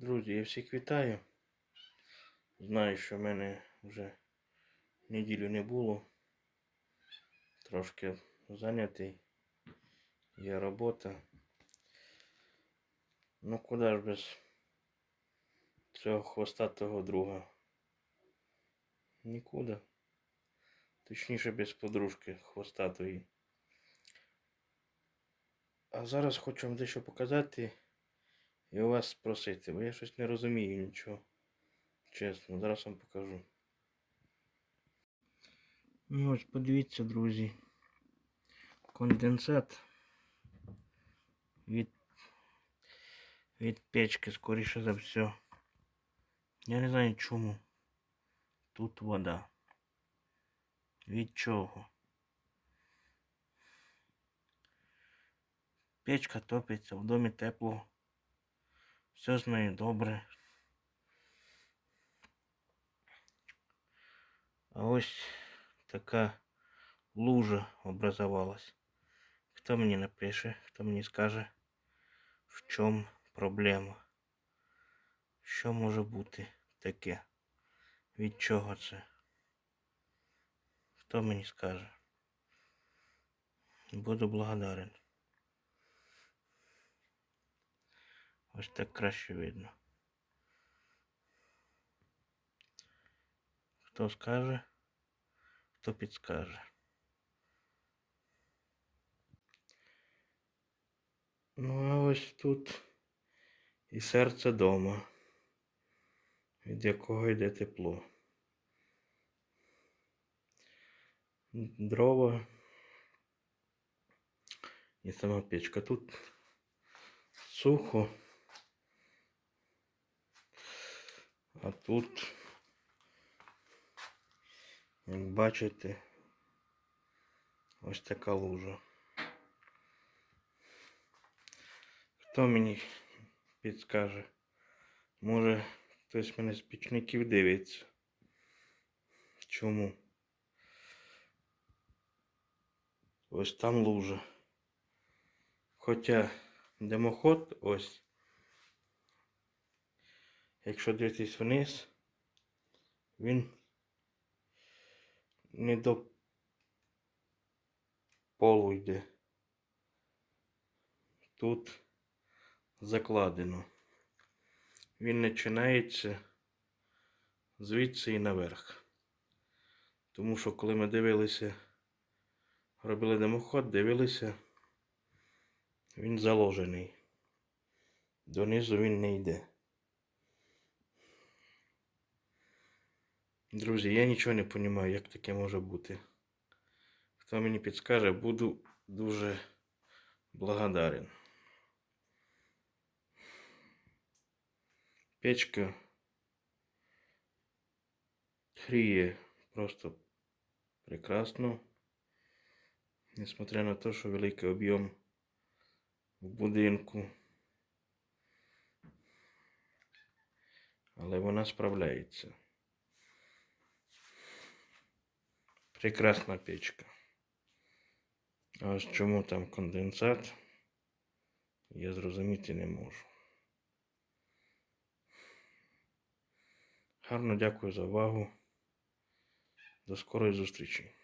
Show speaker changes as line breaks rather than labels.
Друзі, я всіх вітаю. Знаю, що в мене вже неділю не було. Трошки зайнятий. Є робота. Ну куди ж без цього хвостатого друга? Нікуди. Точніше без подружки хвостатої. А зараз хочу вам дещо показати і у вас спросити, бо я щось не розумію нічого. Чесно, зараз вам покажу. Ну ось подивіться, друзі. Конденсат від, від печки, скоріше за все. Я не знаю чому. Тут вода. Від чого? Печка топиться, в домі тепло. Все з нею добре. А ось така лужа образовалась. Хто мені напише, хто мені скаже, в чому проблема? Що може бути таке? Від чого це? Хто мені скаже? Буду благодарен. Ось так краще видно. Хто скаже, хто підскаже. Ну, а ось тут і серце дома, від якого йде тепло. Дрова і сама печка. Тут сухо. А тут, як бачите, ось така лужа. Хто мені підскаже? Може хтось мене з пічників дивиться? Чому? Ось там лужа. Хоча димоход ось. Якщо дивитись вниз, він не до полу йде. Тут закладено. Він починається звідси і наверх. Тому що коли ми дивилися, робили димоход, дивилися, він заложений. Донизу він не йде. Друзі, я нічого не розумію, як таке може бути. Хто мені підскаже, буду дуже благодарен. Печка гріє просто прекрасно. Несмотря на те, що великий об'єм в будинку. Але вона справляється. Прекрасна печка. А ось чому там конденсат, я зрозуміти не можу. Гарно дякую за увагу. До скорої зустрічі.